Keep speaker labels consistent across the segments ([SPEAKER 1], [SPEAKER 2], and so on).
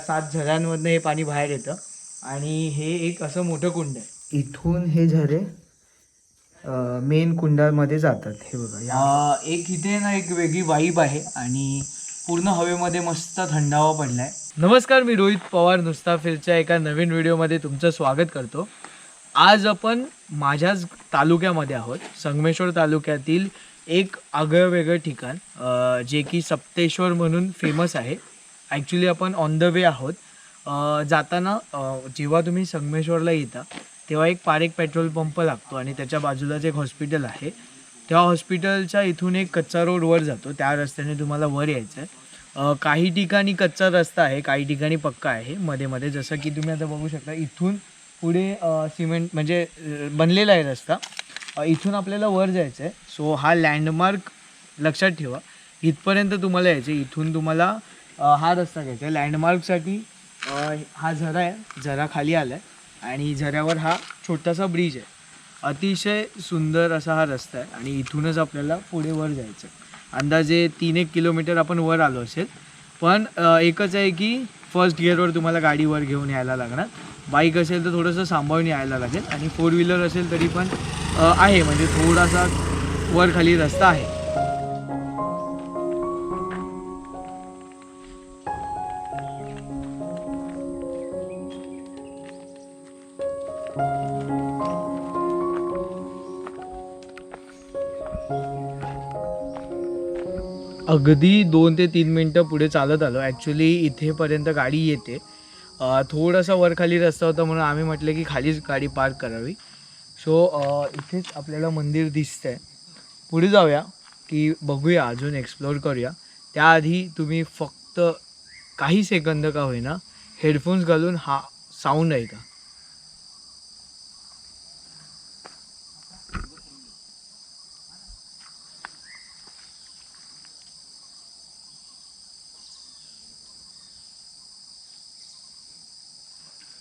[SPEAKER 1] सात झऱ्यांमधनं हे पाणी बाहेर येतं. आणि हे एक असं मोठं कुंड आहे. इथून हे झरे मेन कुंडामध्ये जातात. हे बघा या एक इथे ना एक वेगळी वाईब आहे आणि पूर्ण हवेमध्ये मस्त थंडावा पडलाय. नमस्कार मी रोहित पवार नुसता फिरच्या एका नवीन व्हिडिओमध्ये तुमचं स्वागत करतो. आज आपण माझ्याच तालुक्यामध्ये आहोत. संगमेश्वर तालुक्यातील एक आगळं वेगळं ठिकाण जे की सप्तेश्वर म्हणून फेमस आहे. ॲक्च्युली आपण ऑन द वे आहोत. जाताना जेव्हा तुम्ही संगमेश्वरला येता तेव्हा एक पारेक पेट्रोल पंप लागतो आणि त्याच्या बाजूलाच एक हॉस्पिटल आहे. त्या हॉस्पिटलच्या इथून एक कच्चा रोड वर जातो. त्या रस्त्याने तुम्हाला वर यायचं आहे काही ठिकाणी कच्चा रस्ता आहे काही ठिकाणी पक्का आहे. मध्ये मध्ये जसं की तुम्ही आता बघू शकता इथून पुढे सिमेंट म्हणजे बनलेला आहे रस्ता. इथून आपल्याला वर जायचं आहे सो हा लँडमार्क लक्षात ठेवा. इथपर्यंत तुम्हाला यायचं आहे इथून तुम्हाला हा रस्ता घ्यायचा आहे. लँडमार्कसाठी हा झरा आहे. झरा खाली आला आहे आणि झऱ्यावर हा छोटासा ब्रिज आहे. अतिशय सुंदर असा हा रस्ता आहे. आणि इथूनच आपल्याला पुढे वर जायचं आहे अंदाजे तीन एक किलोमीटर आपण वर आलो असेल. पण एकच आहे की फर्स्ट गिअरवर तुम्हाला गाडीवर घेऊन यायला लागणार. बाईक असेल तर थोडंसं सांभाळून यायला लागेल. आणि फोर व्हीलर असेल तरी पण आहे. म्हणजे थोडासा वर खाली रस्ता आहे. अगदी दोन ते तीन मिनटं पुढे चालत आलो. ॲक्च्युली इथेपर्यंत गाडी येते. थोडासा वर खाली रस्ता होता म्हणून आम्ही म्हटलं की खालीच गाडी पार्क करावी. सो इथेच आपल्याला मंदिर दिसतं आहे पुढे जाऊया की बघूया अजून एक्सप्लोअर करूया. त्याआधी तुम्ही फक्त काही सेकंद का होईना हेडफोन्स घालून हा साऊंड ऐका.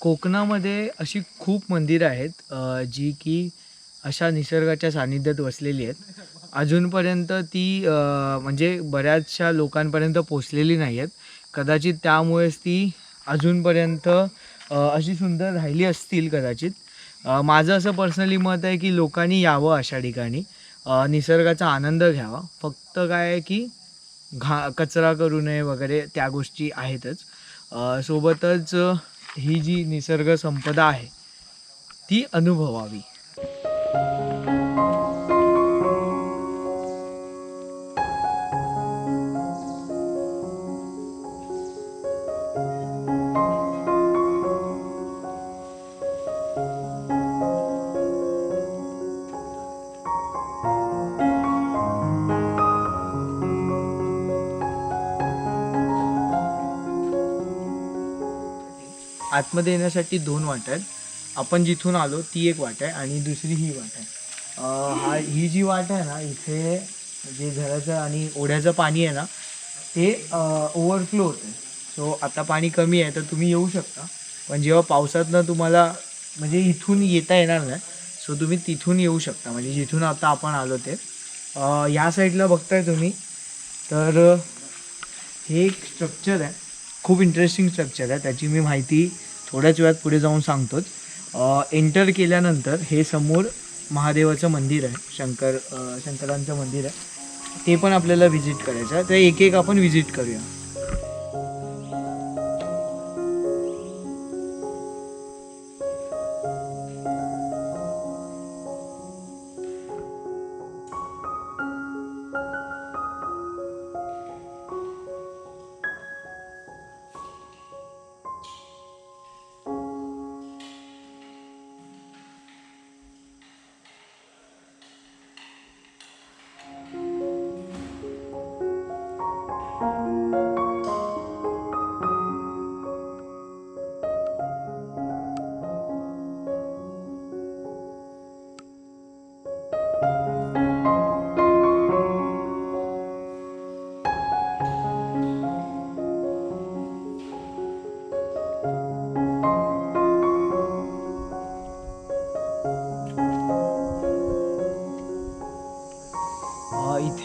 [SPEAKER 1] कोकणामध्ये अशी खूप मंदिरं आहेत जी की अशा निसर्गाच्या सानिध्यात वसलेली आहेत. अजूनपर्यंत ती म्हणजे बऱ्याचशा लोकांपर्यंत पोचलेली नाही आहेत कदाचित त्यामुळेच ती अजूनपर्यंत अशी सुंदर राहिली असतील कदाचित. माझं असं पर्सनली मत आहे की लोकांनी यावं अशा ठिकाणी. निसर्गाचा आनंद घ्यावा. फक्त काय आहे की घा कचरा करू नये वगैरे त्या गोष्टी आहेतच. सोबतच ही जी निसर्ग संपदा आहे ती अनुभवावी. आतमध्ये येण्यासाठी दोन वाट आहेत. आपण जिथून आलो ती एक वाट आहे आणि दुसरी ही वाट आहे. हा ही जी वाट आहे ना इथे जे घराचं आणि ओढ्याचं पाणी आहे ना ते ओव्हरफ्लो होतं सो आता पाणी कमी आहे तर तुम्ही येऊ शकता. पण जेव्हा पावसातनं तुम्हाला म्हणजे इथून येता येणार नाही सो तुम्ही तिथून येऊ शकता. म्हणजे जिथून आता आपण आलो ते. या साईडला बघताय तुम्ही. तर हे एक स्ट्रक्चर आहे. खूप इंटरेस्टिंग स्ट्रक्चर आहे. त्याची मी माहिती थोड्याच वेळात पुढे जाऊन सांगतोच. एंटर केल्यानंतर हे समोर महादेवाचं मंदिर आहे. शंकर शंकरांचं मंदिर आहे. ते पण आपल्याला व्हिजिट करायचं आहे. तर एक एक आपण व्हिजिट करूया.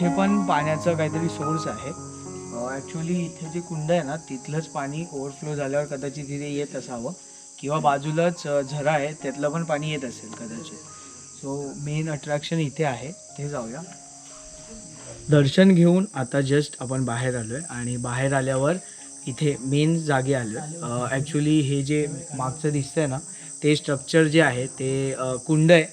[SPEAKER 1] इथे पण पाण्याचं काहीतरी सोर्स आहे. ॲक्च्युली इथे जे कुंड आहे ना तिथलंच पाणी ओव्हरफ्लो झाल्यावर कदाचित तिथे येत असावं. किंवा बाजूलाच झरा आहे त्यातलं पण पाणी येत असेल कदाचित. सो मेन अट्रॅक्शन इथे आहे. ते जाऊया. दर्शन घेऊन आता जस्ट आपण बाहेर आलो आहे आणि बाहेर आल्यावर इथे मेन जागे आलो आहे ॲक्च्युली हे जे मागचं दिसतंय ना ते स्ट्रक्चर जे आहे ते कुंड आहे.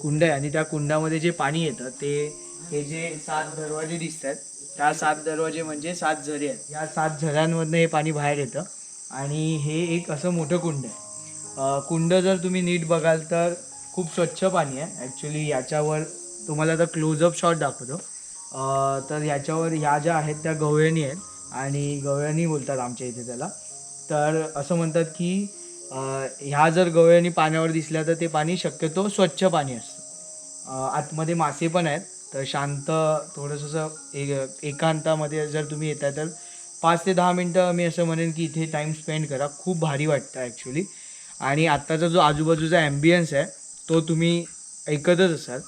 [SPEAKER 1] कुंड आहे आणि त्या कुंडामध्ये जे पाणी येतं ते हे जे सात दरवाजे दिसत आहेत त्या सात दरवाजे म्हणजे सात झरे आहेत. या सात झऱ्यांमधनं हे पाणी बाहेर येतं आणि हे एक असं मोठं कुंड आहे. कुंड जर तुम्ही नीट बघाल तर खूप स्वच्छ पाणी आहे. ॲक्च्युली याच्यावर तुम्हाला आता क्लोजअप शॉट दाखवतो. तर याच्यावर ह्या ज्या आहेत त्या गवळणी आहेत आणि गवळणी बोलतात आमच्या इथे त्याला. तर असं म्हणतात की ह्या जर गवळणी पाण्यावर दिसल्या तर ते पाणी शक्यतो स्वच्छ पाणी असतं. आतमध्ये मासे पण आहेत. तर शांत थोडंसं असं एक एकांतामध्ये जर तुम्ही येताय तर पाच ते दहा मिनटं मी असं म्हणेन की इथे टाईम स्पेंड करा. खूप भारी वाटतं ॲक्च्युली आणि आत्ताचा जो आजूबाजूचा ॲम्बियन्स आहे तो तुम्ही ऐकतच असाल.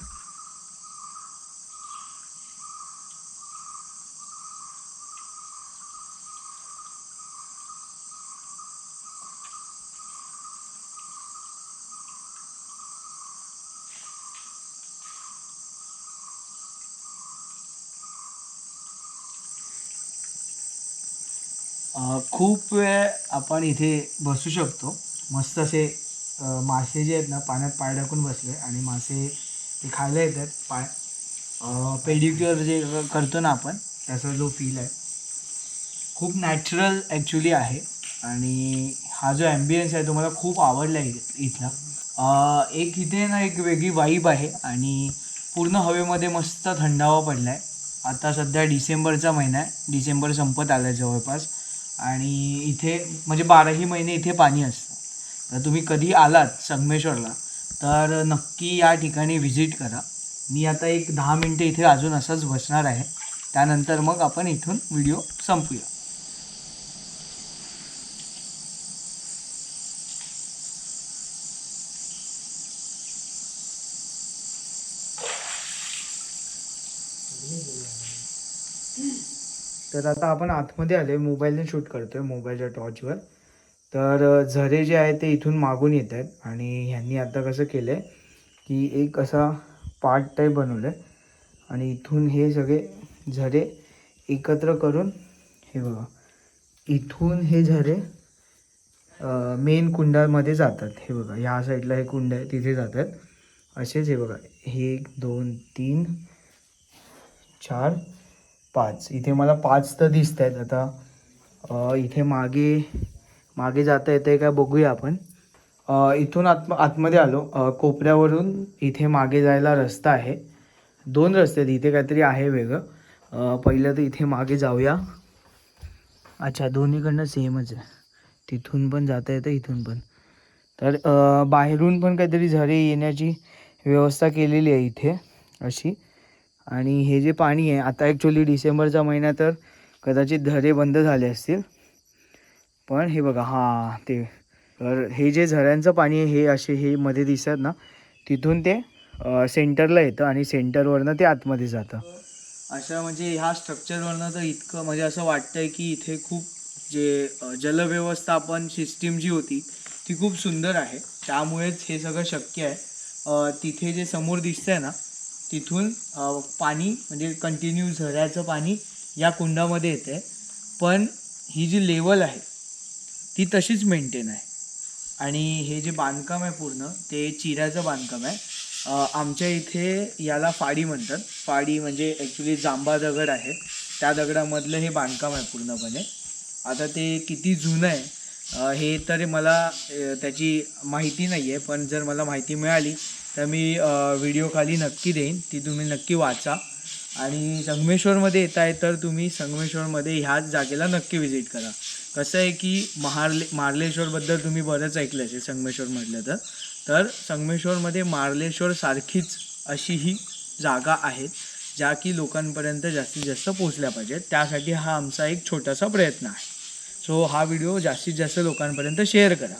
[SPEAKER 1] खूप वेळ आपण इथे बसू शकतो. मस्त असे मासे जे आहेत ना पाण्यात पाय टाकून बसले आणि मासे ते खायला येतात. पाय पेडिक्युअर जे करतो ना आपण त्याचा जो फील आहे खूप नॅचरल ॲक्च्युली आहे. आणि हा जो ॲम्बियन्स आहे तो मला खूप आवडला आहे इथला. एक इथे ना एक वेगळी वाईब आहे आणि पूर्ण हवेमध्ये मस्त थंडावा पडला आहे आता सध्या डिसेंबरचा महिना आहे. डिसेंबर संपत आला आहे जवळपास. आणि इथे म्हणजे बाराही महिने इथे पाणी असतं. तर तुम्ही कधी आलात संगमेश्वरला तर नक्की या ठिकाणी व्हिजिट करा. मी आता एक दहा मिनटं इथे अजून असंच बसणार आहे. त्यानंतर मग आपण इथून व्हिडिओ संपूया. तर आता आपण आतमध्ये आले मोबाईलने शूट करतोय मोबाईलच्या टॉर्चवर. तर झरे जे आहेत ते इथून मागून येत आहेत आणि ह्यांनी आता कसं केलं आहे की एक असा पार्ट टाईप बनवलं आहे आणि इथून हे सगळे झरे एकत्र करून हे बघा इथून हे झरे मेन कुंडामध्ये जातात. हे बघा ह्या साईडला हे कुंड आहे तिथे जातात. असेच हे बघा हे एक दोन तीन चार पाच. इथे मला पाच तर दिसत आहेत आता इथे मागे मागे जाता येते का बघूया आपण. इथून आत आतमध्ये आलो. कोपऱ्यावरून इथे मागे जायला रस्ता आहे. दोन रस्ते आहेत. इथे काहीतरी आहे वेगळं. पहिलं तर इथे मागे जाऊया. अच्छा दोन्हीकडनं सेमच आहे. तिथून पण जाता येतं इथून पण. तर बाहेरून पण काहीतरी झरे येण्याची व्यवस्था केलेली आहे इथे अशी. आणि हे जे पाणी आहे आता ॲक्च्युली डिसेंबरचा महिना तर कदाचित झरे बंद झाले असतील. पण हे बघा हां ते तर हे जे झऱ्यांचं पाणी आहे हे असे हे मध्ये दिसतात ना तिथून ते सेंटरला येतं आणि सेंटरवरनं ते आतमध्ये जातं. अशा म्हणजे ह्या स्ट्रक्चरवरनं तर इतकं म्हणजे असं वाटतंय की इथे खूप जे जलव्यवस्थापन सिस्टीम जी होती ती खूप सुंदर आहे. त्यामुळेच हे सगळं शक्य आहे. तिथे जे समोर दिसतंय ना तिथून पाणी म्हणजे कंटिन्यू झऱ्याचं पाणी या कुंडामध्ये येते पण ही जी लेवल आहे ती तशीच मेंटेन आहे. आणि हे जे बांधकाम आहे पूर्ण ते चिऱ्याचं बांधकाम आहे. आमच्या इथे याला फाडी म्हणतात. फाडी म्हणजे ॲक्च्युली जांबा दगड आहे. त्या दगडामधलं हे बांधकाम आहे पूर्णपणे. आता ते किती जुनं आहे हे तर मला त्याची माहिती नाही आहे पण जर मला माहिती मिळाली तर मी व्हिडिओ खाली नक्की देईन. ती तुम्ही नक्की वाचा. आणि संगमेश्वरमध्ये येत आहे तर तुम्ही संगमेश्वरमध्ये ह्याच जागेला नक्की व्हिजिट करा. कसं आहे की महार्ले मार्लेश्वरबद्दल तुम्ही बरंच ऐकलं असेल संगमेश्वर म्हटलं तर. तर संगमेश्वरमध्ये मार्लेश्वर सारखीच अशी ही जागा आहेत ज्या की लोकांपर्यंत जास्तीत जास्त पोचल्या पाहिजेत. त्यासाठी हा आमचा एक छोटासा प्रयत्न आहे. सो हा व्हिडिओ जास्तीत जास्त लोकांपर्यंत शेअर करा.